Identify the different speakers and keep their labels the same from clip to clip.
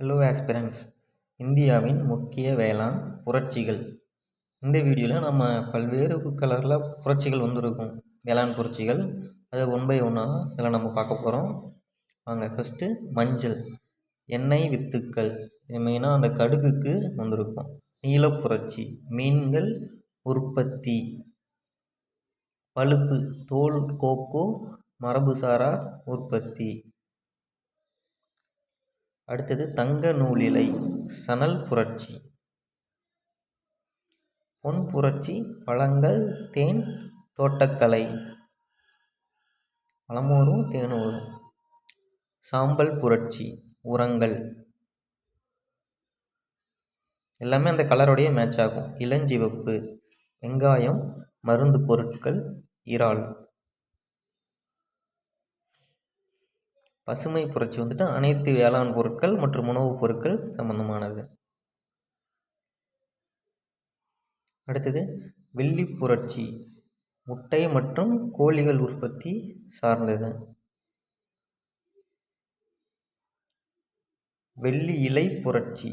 Speaker 1: Hello aspirants இந்தியாவின் முக்கிய வேளாண் புரட்சிகள். இந்த வீடியோவில் நம்ம பல்வேறு கலரில் புரட்சிகள் வந்திருக்கும். வேளாண் புரட்சிகள். அதை ஒன் பை ஒன்னாக இதில் நம்ம பார்க்க போகிறோம் வாங்க ஃபஸ்ட்டு மஞ்சள். எண்ணெய் வித்துக்கள். மெயினாக அந்த கடுகுக்கு வந்திருக்கும். நீல புரட்சி. மீன்கள் உற்பத்தி. பழுப்பு. தோல் கோக்கோ மரபுசாரா உற்பத்தி. அடுத்தது தங்க நூலிலை சணல் புரட்சி. பொன் புரட்சி பழங்கள் தேன் தோட்டக்கலை. பழமும் வரும் சாம்பல் புரட்சி உரங்கள். எல்லாமே அந்த கலருடைய மேட்ச் ஆகும். இளஞ்சிவப்பு வெங்காயம் மருந்து பொருட்கள் இறால். பசுமை புரட்சி வந்துட்டு அனைத்து வேளாண் பொருட்கள் மற்றும் உணவுப் பொருட்கள் சம்பந்தமானது. அடுத்தது வெள்ளி புரட்சி முட்டை மற்றும் கோழிகள் உற்பத்தி சார்ந்தது. வெள்ளி இலை புரட்சி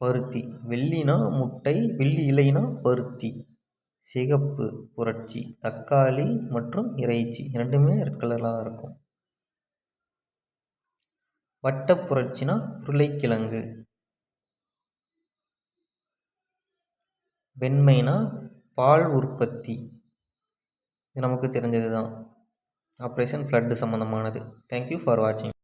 Speaker 1: பருத்தி வெள்ளினா முட்டை வெள்ளி இலைனா பருத்தி சிகப்பு புரட்சி தக்காளி மற்றும் இறைச்சி இரண்டுமே ரெட் கலராக இருக்கும். வட்டப்புரட்சினா உருளைக்கிழங்கு. வெண்மைனா பால் உற்பத்தி. இது நமக்கு தெரிஞ்சது தான் ஆப்ரேஷன் ஃப்ளட்டு சம்மந்தமானது தேங்க்யூ ஃபார் வாட்சிங்